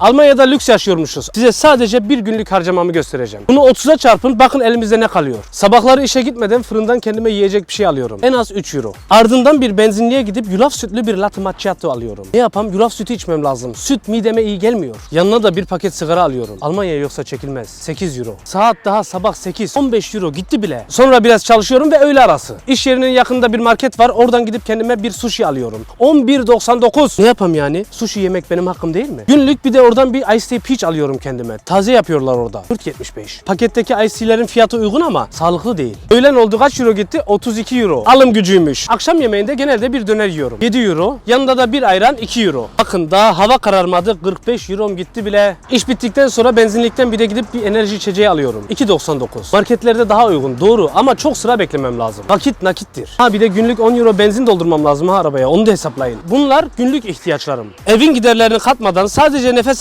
Almanya'da lüks yaşıyormuşuz. Size sadece bir günlük harcamamı göstereceğim. Bunu 30'a çarpın bakın elimizde ne kalıyor. Sabahları işe gitmeden fırından kendime yiyecek bir şey alıyorum. En az 3 euro. Ardından bir benzinliğe gidip yulaf sütlü bir latte macchiato alıyorum. Ne yapam? Yulaf sütü içmem lazım. Süt mideme iyi gelmiyor. Yanına da bir paket sigara alıyorum. Almanya yoksa çekilmez. 8 euro. Saat daha sabah 8. 15 euro gitti bile. Sonra biraz çalışıyorum ve öğle arası. İş yerinin yakında bir market var. Oradan gidip kendime bir sushi alıyorum. 11.99. Ne yapam yani? Sushi yemek benim hakkım değil mi? Günlük bir de oradan bir Ice Tea Peach alıyorum kendime. Taze yapıyorlar orada. 4.75. Paketteki Ice Tea'lerin fiyatı uygun ama sağlıklı değil. Öğlen oldu kaç euro gitti? 32 euro. Alım gücüymüş. Akşam yemeğinde genelde bir döner yiyorum. 7 euro. Yanında da bir ayran 2 euro. Bakın daha hava kararmadı. 45 euro'm gitti bile. İş bittikten sonra benzinlikten bir de gidip bir enerji içeceği alıyorum. 2.99. Marketlerde daha uygun. Doğru ama çok sıra beklemem lazım. Vakit nakittir. Ha bir de günlük 10 euro benzin doldurmam lazım ha arabaya. Onu da hesaplayın. Bunlar günlük ihtiyaçlarım. Evin giderlerini katmadan sadece nefes